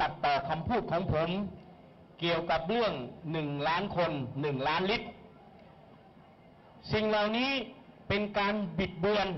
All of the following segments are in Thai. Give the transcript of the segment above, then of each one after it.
ตัดต่อคำพูดของผม เกี่ยวกับเรื่องหนึ่งล้านคนหนึ่งล้านลิตร สิ่งเหล่านี้เป็นการบิดเบือน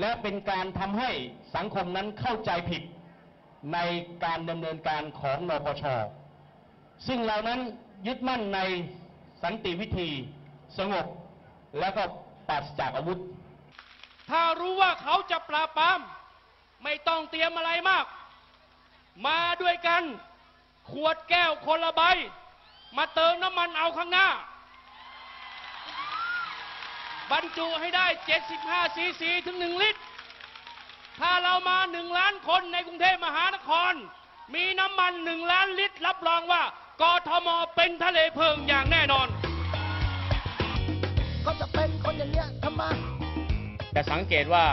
และเป็นการทำให้สังคมนั้นเข้าใจผิดในการดำเนินการของนปช ซึ่งเรานั้นยึดมั่นในสันติวิธีสงบ และก็ปราศจากอาวุธ ถ้ารู้ว่าเขาจะปราบปราม ไม่ต้องเตรียมอะไรมาก มาด้วยกัน ขวดแก้วคนละใบ มาเติมน้ำมันเอาข้างหน้า บรรจุให้ได้ 75 ซีซีถึง 1 ลิตร ถ้าเรามา 1 ล้านคนในกรุงเทพมหานคร มีน้ำมัน 1 ล้านลิตร รับรองว่ากทมเป็นทะเลเพลิงอย่างแน่นอนเขาจะเป็นคนอย่างเงี้ยทำไมแต่สังเกตว่า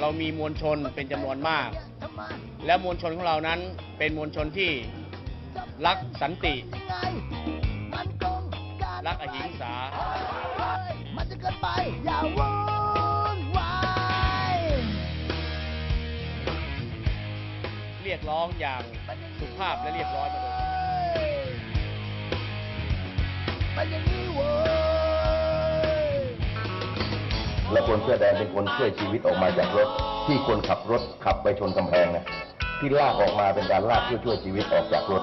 เรามีมวลชนเป็นจำนวนมาก ทำไมและมวลชนของเรานั้นเป็นมวลชนที่รักสันติยังไงมันตรงกันรักอหิงสา มันจะเกินไป อย่าวุ่นวายเรียกร้องอย่างสุภาพและเรียบร้อยมาโดยตลอด คนเสื้อแดงเป็นคนช่วยชีวิตออกมาจากรถ ที่คนขับรถขับไปชนกำแพงนะที่ลากออกมาเป็นการลากเพื่อช่วยชีวิตออกจากรถ